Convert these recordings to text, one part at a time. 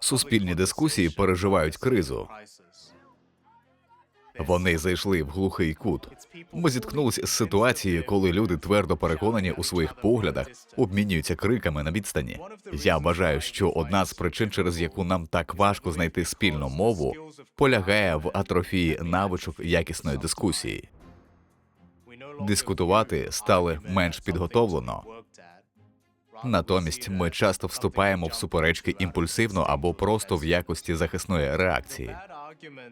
Суспільні дискусії переживають кризу. Вони зайшли в глухий кут. Ми зіткнулися з ситуацією, коли люди твердо переконані у своїх поглядах, обмінюються криками на відстані. Я вважаю, що одна з причин, через яку нам так важко знайти спільну мову, полягає в атрофії навичок якісної дискусії. Дискутувати стали менш підготовлено. Натомість ми часто вступаємо в суперечки імпульсивно або просто в якості захисної реакції.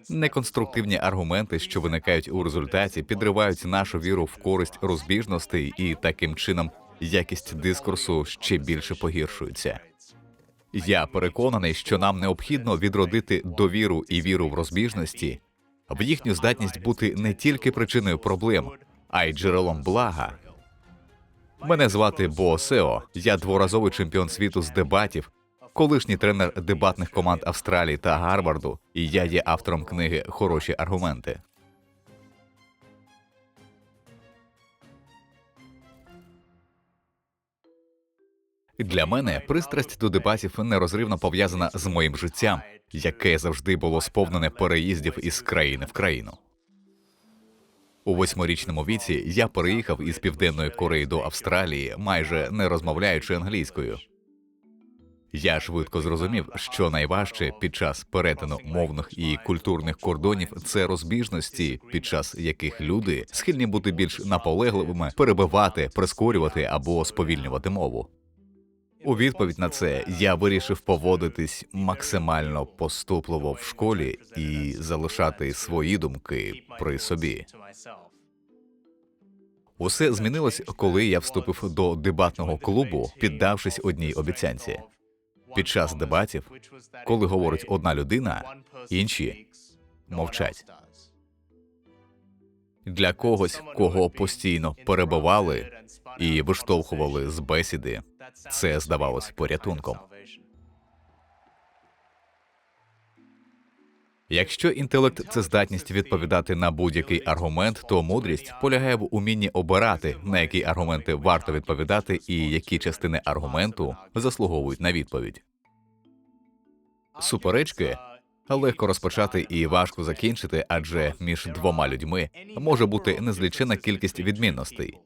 Неконструктивні аргументи, що виникають у результаті, підривають нашу віру в користь розбіжностей, і таким чином якість дискурсу ще більше погіршується. Я переконаний, що нам необхідно відродити довіру і віру в розбіжності, в їхню здатність бути не тільки причиною проблем, а й джерелом блага. Мене звати Бо Сео. Я дворазовий чемпіон світу з дебатів, колишній тренер дебатних команд Австралії та Гарварду, і я є автором книги Хороші аргументи. Для мене пристрасть до дебатів нерозривно пов'язана з моїм життям, яке завжди було сповнене переїздів із країни в країну. У восьмирічному віці я переїхав із південної Кореї до Австралії, майже не розмовляючи англійською. Я швидко зрозумів, що найважче під час перетину мовних і культурних кордонів це розбіжності, під час яких люди схильні бути більш наполегливими, перебивати, прискорювати або сповільнювати мову. У відповідь на це я вирішив поводитись максимально поступливо в школі і залишати свої думки при собі. Усе змінилось, коли я вступив до дебатного клубу, піддавшись одній обіцянці. Під час дебатів, коли говорить одна людина, інші мовчать. Для когось, кого постійно перебивали і виштовхували з бесіди, це здавалось порятунком. Якщо інтелект це здатність відповідати на будь-який аргумент, то мудрість полягає в умінні обирати, на які аргументи варто відповідати, і які частини аргументу заслуговують на відповідь. Суперечки легко розпочати і важко закінчити, адже між двома людьми може бути незлічена кількість відмінностей.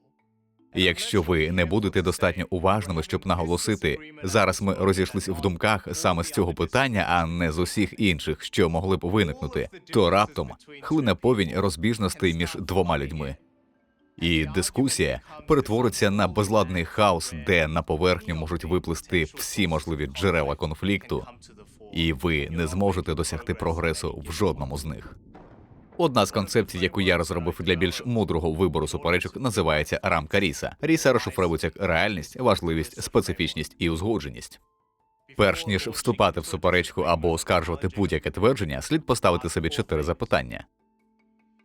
Якщо ви не будете достатньо уважними, щоб наголосити, зараз ми розійшлись в думках саме з цього питання, а не з усіх інших, що могли б виникнути, то раптом хлине повінь розбіжностей між двома людьми. І дискусія перетвориться на безладний хаос, де на поверхню можуть виплисти всі можливі джерела конфлікту, і ви не зможете досягти прогресу в жодному з них. Одна з концепцій, яку я розробив для більш мудрого вибору суперечок, називається рамка Ріса. Ріса розшифровується як реальність, важливість, специфічність і узгодженість. Перш ніж вступати в суперечку або оскаржувати будь-яке твердження, слід поставити собі чотири запитання.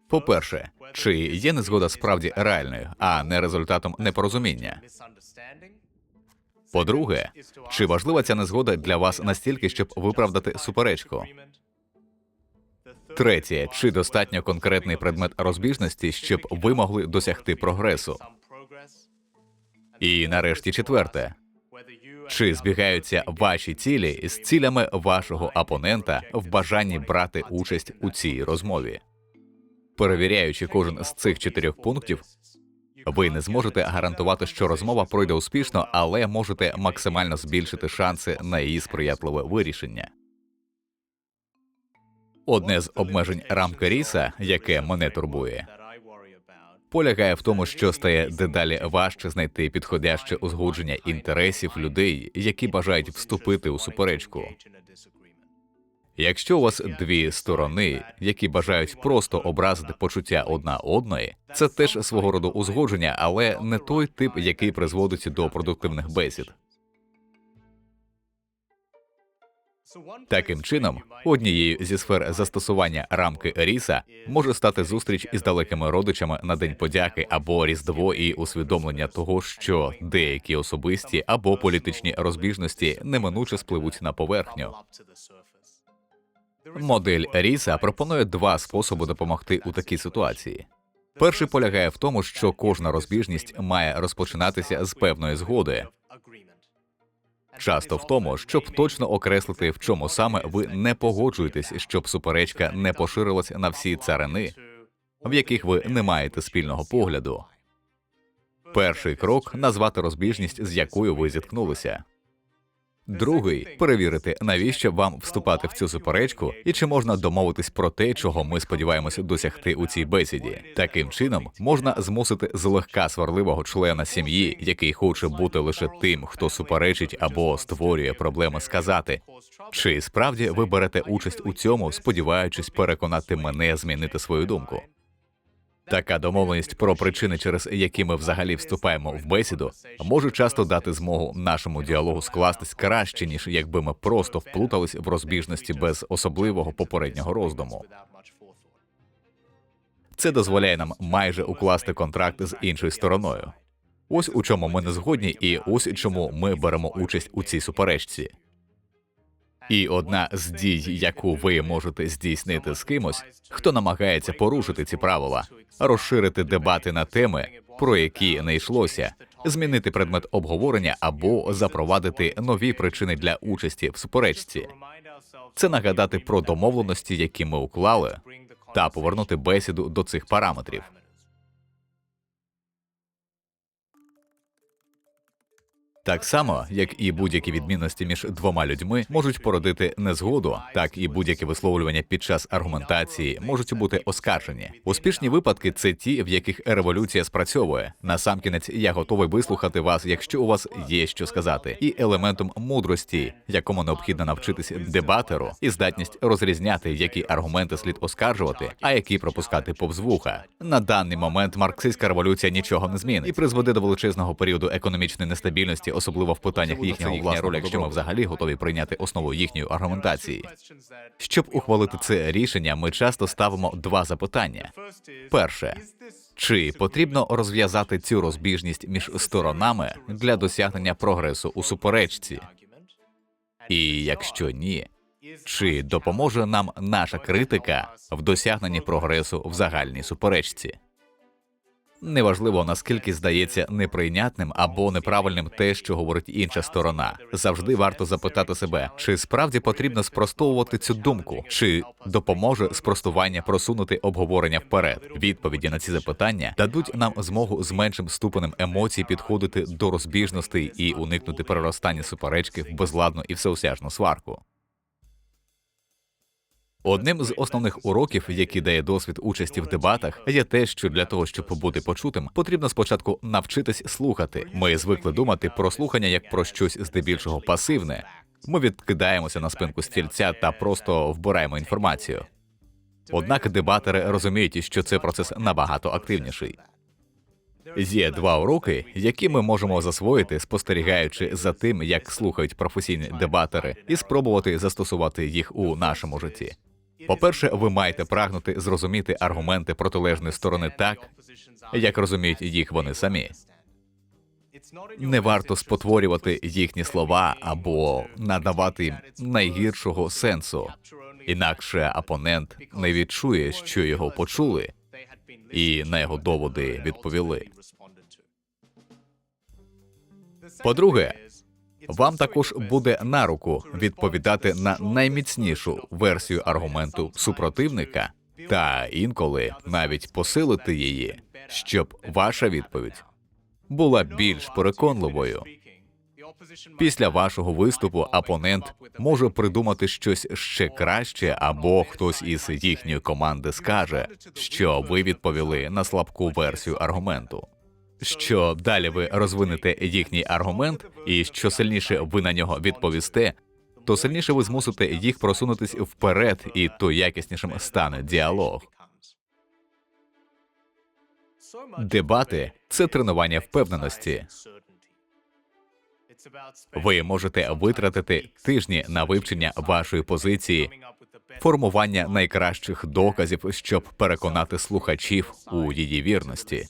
По-перше, чи є незгода справді реальною, а не результатом непорозуміння? По-друге, чи важлива ця незгода для вас настільки, щоб виправдати суперечку? Третє, чи достатньо конкретний предмет розбіжності, щоб ви могли досягти прогресу? І нарешті четверте, чи збігаються ваші цілі з цілями вашого опонента в бажанні брати участь у цій розмові? Перевіряючи кожен з цих чотирьох пунктів, ви не зможете гарантувати, що розмова пройде успішно, але можете максимально збільшити шанси на її сприятливе вирішення. Одне з обмежень рамки Ріса, яке мене турбує, полягає в тому, що стає дедалі важче знайти підходяще узгодження інтересів людей, які бажають вступити у суперечку. Якщо у вас дві сторони, які бажають просто образити почуття одна одної, це теж свого роду узгодження, але не той тип, який призводить до продуктивних бесід. Таким чином, однією зі сфер застосування рамки Ріса може стати зустріч із далекими родичами на день подяки або різдво і усвідомлення того, що деякі особисті або політичні розбіжності неминуче спливуть на поверхню. Модель Ріса пропонує два способи допомогти у такій ситуації. Перший полягає в тому, що кожна розбіжність має розпочинатися з певної згоди. Часто в тому, щоб точно окреслити, в чому саме ви не погоджуєтесь, щоб суперечка не поширилась на всі царини, в яких ви не маєте спільного погляду. Перший крок назвати розбіжність, з якою ви зіткнулися. Другий перевірити, навіщо вам вступати в цю суперечку, і чи можна домовитись про те, чого ми сподіваємося досягти у цій бесіді. Таким чином можна змусити злегка сварливого члена сім'ї, який хоче бути лише тим, хто суперечить або створює проблеми, сказати, чи справді ви берете участь у цьому, сподіваючись переконати мене змінити свою думку. Така домовленість про причини, через які ми взагалі вступаємо в бесіду, може часто дати змогу нашому діалогу скластись краще, ніж якби ми просто вплутались в розбіжності без особливого попереднього роздуму. Це дозволяє нам майже укласти контракт з іншою стороною. Ось у чому ми не згодні, і ось чому ми беремо участь у цій суперечці. І одна з дій, яку ви можете здійснити з кимось, хто намагається порушити ці правила, розширити дебати на теми, про які не йшлося, змінити предмет обговорення або запровадити нові причини для участі в суперечці. Це нагадати про домовленості, які ми уклали, та повернути бесіду до цих параметрів. Так само, як і будь-які відмінності між двома людьми можуть породити незгоду, так і будь-які висловлювання під час аргументації можуть бути оскаржені. Успішні випадки це ті, в яких революція спрацьовує. Насамкінець я готовий вислухати вас, якщо у вас є що сказати, і елементом мудрості, якому необхідно навчитись дебатеру, і здатність розрізняти, які аргументи слід оскаржувати, а які пропускати повз вуха. На даний момент марксистська революція нічого не змінить і призведе до величезного періоду економічної нестабільності особливо в питаннях їхнього роль, якщо ми взагалі готові прийняти основу їхньої аргументації. Щоб ухвалити це рішення, ми часто ставимо два запитання: перше чи потрібно розв'язати цю розбіжність між сторонами для досягнення прогресу у суперечці? І якщо ні, чи допоможе нам наша критика в досягненні прогресу в загальній суперечці? Неважливо наскільки здається неприйнятним або неправильним те, що говорить інша сторона. Завжди варто запитати себе, чи справді потрібно спростовувати цю думку, чи допоможе спростування просунути обговорення вперед. Відповіді на ці запитання дадуть нам змогу з меншим ступенем емоцій підходити до розбіжностей і уникнути переростання суперечки в безладну і всеосяжну сварку. Одним з основних уроків, які дає досвід участі в дебатах, є те, що для того, щоб бути почутим, потрібно спочатку навчитись слухати. Ми звикли думати про слухання як про щось здебільшого пасивне. Ми відкидаємося на спинку стільця та просто вбираємо інформацію. Однак дебатери розуміють, що це процес набагато активніший. Є два уроки, які ми можемо засвоїти, спостерігаючи за тим, як слухають професійні дебатери, і спробувати застосувати їх у нашому житті. По-перше, ви маєте прагнути зрозуміти аргументи протилежної сторони так, як розуміють їх вони самі. Не варто спотворювати їхні слова або надавати їм найгіршого сенсу, інакше опонент не відчує, що його почули, і на його доводи відповіли. По-друге, вам також буде на руку відповідати на найміцнішу версію аргументу супротивника, та інколи навіть посилити її, щоб ваша відповідь була більш переконливою. Після вашого виступу опонент може придумати щось ще краще, або хтось із їхньої команди скаже, що ви відповіли на слабку версію аргументу що далі ви розвинете їхній аргумент, і що сильніше ви на нього відповісте, то сильніше ви змусите їх просунутись вперед, і то якіснішим стане діалог. Дебати це тренування впевненості. Ви можете витратити тижні на вивчення вашої позиції, формування найкращих доказів, щоб переконати слухачів у її вірності.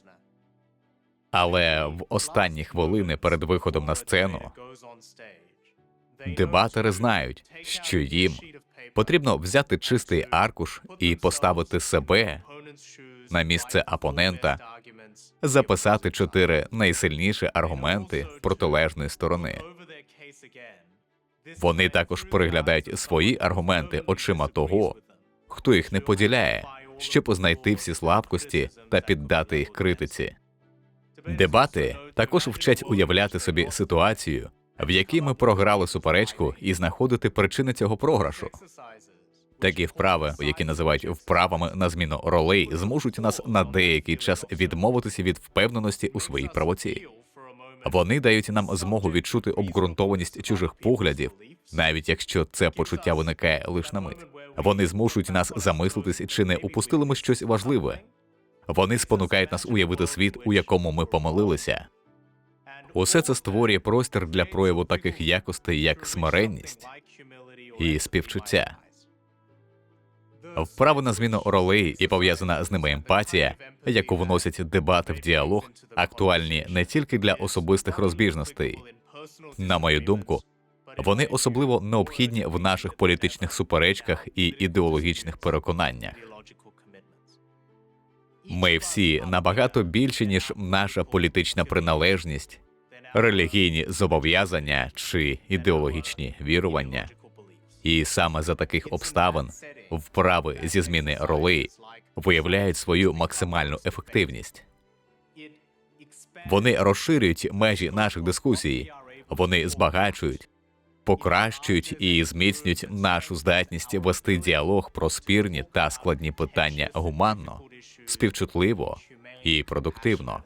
Але в останні хвилини перед виходом на сцену дебатери знають, що їм потрібно взяти чистий аркуш і поставити себе на місце опонента, записати чотири найсильніші аргументи протилежної сторони. Вони також переглядають свої аргументи очима того, хто їх не поділяє, щоб знайти всі слабкості та піддати їх критиці. Дебати також вчать уявляти собі ситуацію, в якій ми програли суперечку, і знаходити причини цього програшу. Такі вправи, які називають вправами на зміну ролей, зможуть нас на деякий час відмовитися від впевненості у своїй правоті. Вони дають нам змогу відчути обґрунтованість чужих поглядів, навіть якщо це почуття виникає лише на мить. Вони змушують нас замислитись, чи не упустили ми щось важливе. Вони спонукають нас уявити світ, у якому ми помилилися. Усе це створює простір для прояву таких якостей, як смиренність і співчуття. Вправа на зміну ролей і пов'язана з ними емпатія, яку вносять дебати в діалог, актуальні не тільки для особистих розбіжностей. На мою думку, вони особливо необхідні в наших політичних суперечках і ідеологічних переконаннях. Ми всі набагато більші, ніж наша політична приналежність, релігійні зобов'язання чи ідеологічні вірування. І саме за таких обставин вправи зі зміни ролей виявляють свою максимальну ефективність. Вони розширюють межі наших дискусій, вони збагачують, покращують і зміцнюють нашу здатність вести діалог про спірні та складні питання гуманно, співчутливо і продуктивно.